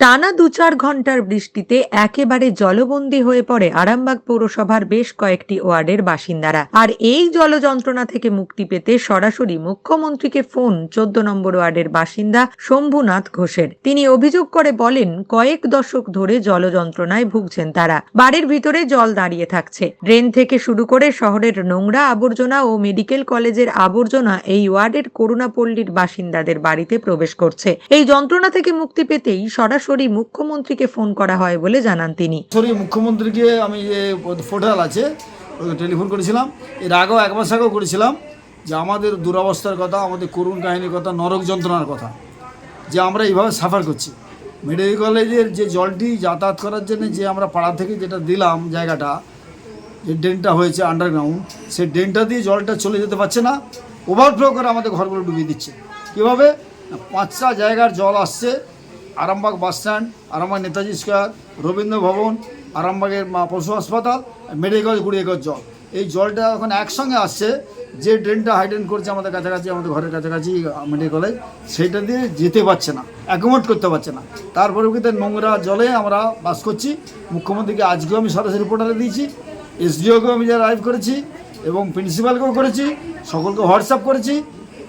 টানা দু চার ঘণ্টার বৃষ্টিতে একেবারে জলবন্দী হয়ে পড়ে আরামবাগ পৌরসভার বেশ কয়েকটি ওয়ার্ডের বাসিন্দারা। আর এই জল যন্ত্রণা থেকে মুক্তি পেতে সরাসরি মুখ্যমন্ত্রীকে ফোন, চোদ্দ নম্বর ওয়ার্ডের বাসিন্দা শম্ভুনাথ ঘোষের। তিনি অভিযোগ করে বলেন, কয়েক দশক ধরে জল যন্ত্রণায় ভুগছেন তারা। বাড়ির ভিতরে জল দাঁড়িয়ে থাকছে। ড্রেন থেকে শুরু করে শহরের নোংরা আবর্জনা ও মেডিকেল কলেজের আবর্জনা এই ওয়ার্ডের করুণাপল্লীর বাসিন্দাদের বাড়িতে প্রবেশ করছে। এই যন্ত্রণা থেকে মুক্তি পেতেই সরাসরি মুখ্যমন্ত্রীকে ফোন করা হয় বলে জানান তিনি। মুখ্যমন্ত্রীকে আমি যে পোর্টাল আছে টেলিফোন করেছিলাম। এর আগেও এক মাস আগেও করেছিলাম যে আমাদের দুরবস্থার কথা, আমাদের করুণ কাহিনীর কথা, নরক যন্ত্রণার কথা, যে আমরা এইভাবে সাফার করছি। মেডিকেল কলেজের যে জলটি যাতায়াত করার জন্য যে আমরা পাড়া থেকে যেটা দিলাম জায়গাটা, যে ড্রেনটা হয়েছে আন্ডারগ্রাউন্ড সেই ড্রেনটা দিয়ে জলটা চলে যেতে পারছে না ওভারফ্লো করে আমাদের ঘরগুলো ডুবিয়ে দিচ্ছে। কীভাবে? পাঁচটা জায়গার জল আসছে Arambagh bus stand, Arambagh Netaji square, Rabindra Bhavan, আরামবাগের পশু হাসপাতাল, মেডিকেল কুড়ি একর জল। এই জলটা এখন একসঙ্গে আসছে, যে ড্রেনটা হাইডেন করছে আমাদের কাছাকাছি, আমাদের ঘরের কাছাকাছি মেডিকেল কলেজ সেইটা দিয়ে যেতে পারছে না অ্যাকোমোড করতে পারছে না। তার পরিপ্রেক্ষিতে নোংরা জলে আমরা বাস করছি। মুখ্যমন্ত্রীকে আজকেও আমি সরাসরি রিপোর্টারে দিয়েছি, এসডিওকেও আমি যা লাইভ করেছি এবং প্রিন্সিপালকেও করেছি, সকলকে হোয়াটসঅ্যাপ করেছি।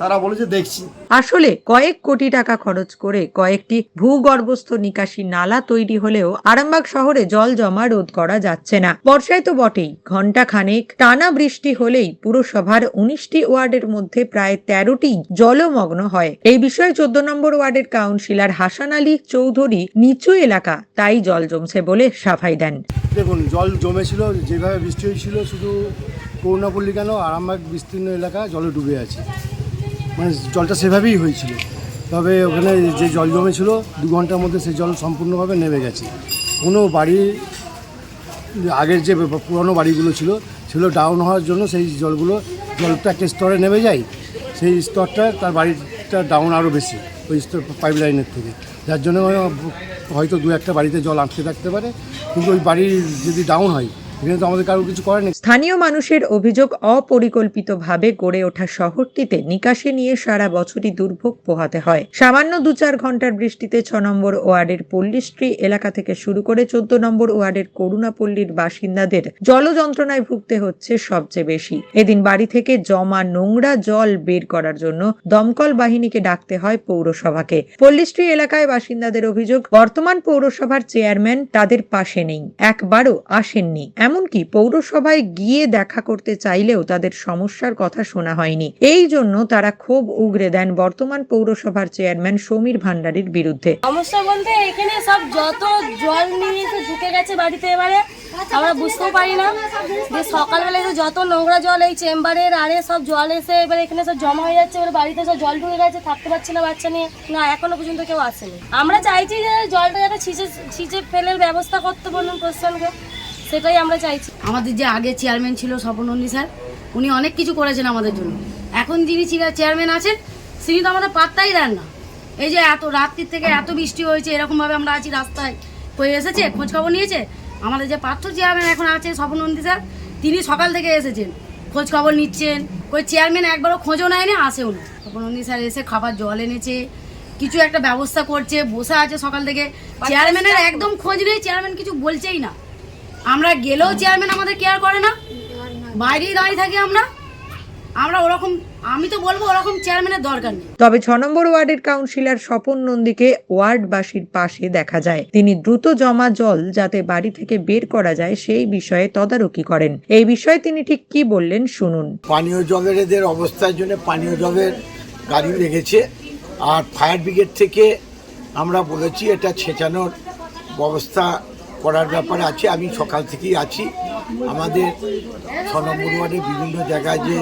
তারা বলেছে দেখছি। আসলে কয়েক কোটি টাকা খরচ করে কয়েকটি ভূগর্ভস্থ নিকাশি নালা তৈরি হলেও আরামবাগ শহরে জল জমা রোধ করা যাচ্ছে না। বর্ষায় তো বটেই। ঘণ্টা খানেক টানা বৃষ্টি হলেই পুরসভার উনিশটি ওয়ার্ডের মধ্যে প্রায় তেরোটি জলমগ্ন হয়। এই বিষয়ে চোদ্দ নম্বর ওয়ার্ডের কাউন্সিলর হাসান আলী চৌধুরী নিচু এলাকা তাই জল জমছে বলে সাফাই দেন। দেখুন জল জমেছিল যেভাবে বৃষ্টি হয়েছিল শুধু করুণাপল্লী কেন আরামবাগ বিস্তীর্ণ এলাকা জলে ডুবে আছে। মানে জলটা সেভাবেই হয়েছিল। তবে ওখানে যে জল জমেছিল, দু ঘণ্টার মধ্যে সেই জল সম্পূর্ণভাবে নেমে গেছে। কোনো বাড়ি, আগের যে পুরনো বাড়িগুলো ছিল, সেগুলো ডাউন হওয়ার জন্য সেই জলগুলো, জলটা একটা স্তরে নেমে যায়, সেই স্তরটা তার বাড়িটা ডাউন আরও বেশি, ওই স্তর পাইপ লাইনের থেকে। যার জন্য হয়তো দু একটা বাড়িতে জল আটকে থাকতে পারে, কিন্তু ওই বাড়ি যদি ডাউন হয় স্থানীয় মানুষের অভিযোগ অপরিকল্পিতভাবে গড়ে ওঠা শহরটিতে নিকাশি নিয়ে সারা বছরই দুর্ভোগ পোহাতে হয়। সামান্য দু চার ঘণ্টার বৃষ্টিতে ছ নম্বর ওয়ার্ডের পল্লীশ্রী এলাকা থেকে শুরু করে চোদ্দ নম্বর ওয়ার্ডের করুণাপল্লীর বাসিন্দাদের জল যন্ত্রণায় ভুগতে হচ্ছে সবচেয়ে বেশি। এদিন বাড়ি থেকে জমা নোংরা জল বের করার জন্য দমকল বাহিনীকে ডাকতে হয় পৌরসভাকে। পল্লীশ্রী এলাকায় বাসিন্দাদের অভিযোগ, বর্তমান পৌরসভার চেয়ারম্যান তাদের পাশে নেই, একবারও আসেননি। এমনকি পৌরসভায় গিয়ে দেখা করতে চাইলেও তাদের সমস্যার কথা শোনা হয়নি। এই জন্য তারা ক্ষোভ উগরে দেন বর্তমান পৌরসভার চেয়ারম্যান সমীর ভান্ডারীর বিরুদ্ধে। সমস্যা বলতে এখানে সব যত জল নিয়ে এসে ঢুকে গেছে বাড়িতে এবারে, আমরা বুঝতেও পারি না। যে সকালবেলায় যে যত নোংরা জল এই চেম্বারের আরে সব জল এসে এবার এখানে সব জমা হয়ে যাচ্ছে, এবার বাড়িতে সব জল ঢুকে গেছে, থাকতে পারছে না বাচ্চা নিয়ে। না, এখনও পর্যন্ত কেউ আসেনি। আমরা চাইছি যে জলটা যাতে ছিঁচে ছিঁচে ফেলের ব্যবস্থা করতে বলুন প্রশাসনকে। সেটাই আমরা চাইছি। আমাদের যে আগে চেয়ারম্যান ছিল স্বপনন্দী স্যার উনি অনেক কিছু করেছেন আমাদের জন্য। এখন যিনি চেয়ারম্যান আছেন তিনি তো আমাদের পাত্তাই দেন না। এই যে এত রাত্রির থেকে এত বৃষ্টি হয়েছে এরকমভাবে আমরা আছি রাস্তায়। কই এসেছে? খোঁজ খবর নিয়েছে? আমাদের যে পার্থ চেয়ারম্যান এখন আছে স্বপনন্দী স্যার তিনি সকাল থেকে এসেছেন। খোঁজ খবর নিচ্ছেন। কই চেয়ারম্যান একবারও খোঁজও নেয়নি আসেও না। স্বপনন্দী স্যার এসে খাবার জল এনেছে কিছু একটা ব্যবস্থা করছে বসে আছে সকাল থেকে। চেয়ারম্যানের একদম খোঁজ নেই চেয়ারম্যান কিছু বলছেই না। আমরা গেলেও চেয়ারম্যান আমাদের কেয়ার করে না। বাইরেই দাঁড়িয়ে থাকি আমরা। আমরা ওরকম আমি তো বলব ওরকম চেয়ারম্যানের দরকার নেই। তবে ছ নম্বর ওয়ার্ডের কাউন্সিলর স্বপন নন্দীকে ওয়ার্ডবাসীর পাশে দেখা যায়। তিনি দ্রুত জমা জল যাতে বাড়ি থেকে বের করা যায় সেই বিষয়ে তদারকি করেন। এই বিষয়ে তিনি ঠিক কি বললেন শুনুন। পানীয় জলের এদের অবস্থার জন্য পানীয় জলের গাড়ি লেগেছে। আর ফায়ার ব্রিগেড থেকে আমরা বলেছি এটা ছেঁচানোর ব্যবস্থা করার ব্যাপারে আছে, আমি সকাল থেকেই আছি। আমাদের ছ নম্বর ওয়ার্ডে বিভিন্ন জায়গায় যে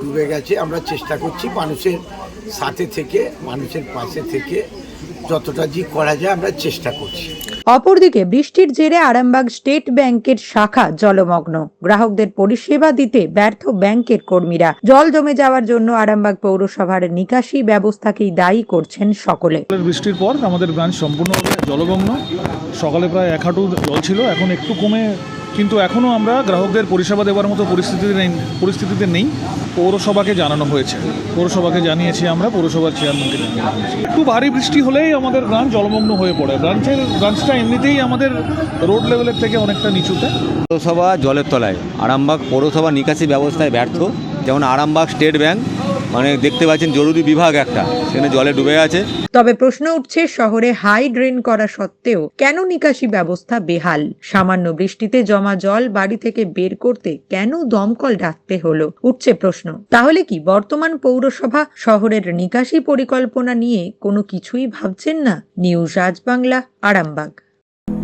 ডুবে গেছে, আমরা চেষ্টা করছি মানুষের সাথে থেকে, মানুষের পাশে থেকে যতটা যে করা যায় আমরা চেষ্টা করছি। অপরদিকে বৃষ্টির জেরে আরামবাগ স্টেট ব্যাংকের শাখা জলমগ্ন। গ্রাহকদের পরিষেবা দিতে ব্যর্থ ব্যাংকের কর্মীরা। জল জমে যাওয়ার জন্য আরামবাগ পৌরসভার নিকাশি ব্যবস্থাকেই দায়ী করছেন সকলে। বৃষ্টির পর আমাদের ব্রাঞ্চ সম্পূর্ণভাবে জলমগ্ন। সকালে প্রায় এক হাঁটু জল ছিল এখন একটু কমে কিন্তু এখনও আমরা গ্রাহকদের পরিষেবা দেওয়ার মতো পরিস্থিতিতে নেই পরিস্থিতিতে নেই। পৌরসভাকে জানানো হয়েছে। পৌরসভাকে জানিয়েছি আমরা, পৌরসভার চেয়ারম্যানকে একটু ভারী বৃষ্টি হলেই আমাদের ব্রাঞ্চ জলমগ্ন হয়ে পড়ে। ব্রাঞ্চের, ব্রাঞ্চটা এমনিতেই আমাদের রোড লেভেলের থেকে অনেকটা নিচুতে। পৌরসভা জলের তলায়। আরামবাগ পৌরসভা নিকাশি ব্যবস্থায় ব্যর্থ। যেমন আরামবাগ স্টেট ব্যাংক মানে দেখতে পাচ্ছেন জরুরি বিভাগ একটা, সেখানে জলে ডুবে আছে। তবে প্রশ্ন উঠছে, শহরে হাই ড্রেন করা সত্ত্বেও কেন নিকাশি ব্যবস্থা বেহাল? সামান্য বৃষ্টিতে জমা জল বাড়ি থেকে বের করতে কেন দমকল ডাকতে হলো? উঠছে প্রশ্ন। তাহলে কি বর্তমান পৌরসভা শহরের নিকাশি পরিকল্পনা নিয়ে কোনো কিছুই ভাবছেন না? নিউজ আজ বাংলা আরামবাগ।